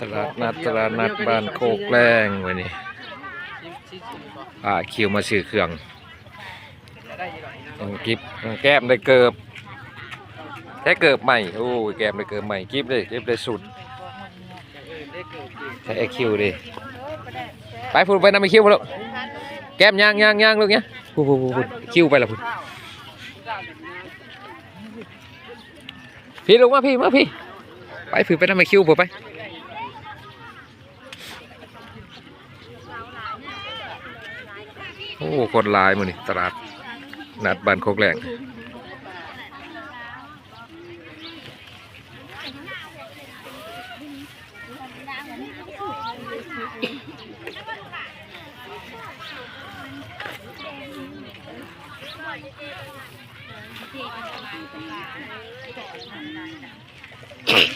ตลาดนัดตลาดนัดบ้านโคกแรงว้นี่อ่าคิวมาซื้อเครื่องต้องกิฟต้องแก้มได้เกิบแค่เกิบใหม่โอ้ยแก้มได้เกิบใหม่กิฟได้กิฟได้สุดอย่างอื่นได้เกิดจริงใช้ไอคิวดิไปพูดไปนำไอคิวมาแล้วแก้มย่างย่างย่างลูกเนี้ยพูดพูดพูดคิวไปละพูดพี่ลงมาพี่มาพี่ ไปฝืนไปนำไอคิวพูดไปโอ้คนลายมือนี่ตลาดนัดบ้านโคกแหลง เฮ้ย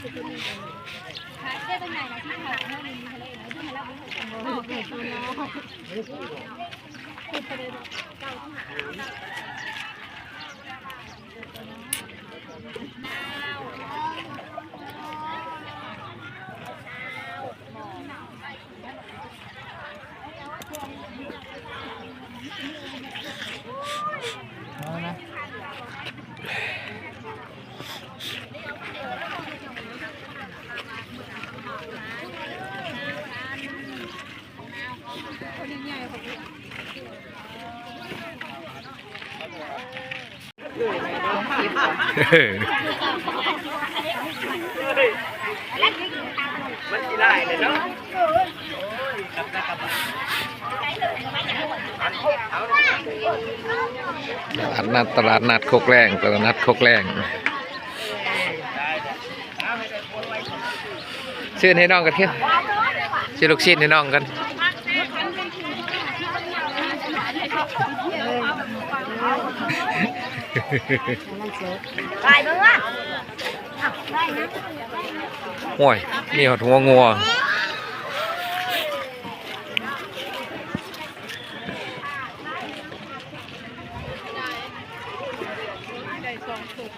มันสิได้เลยเนาะตลาดนัดตลาดนัดโคกแรงตลาดนัดโคกแรงชื่อให้น้องกันเที่ยวชื่อลูกชิ้นให้น้องกัน ไปยบ้งวะห่วยนี่หัวงัวงัวได้สองสุด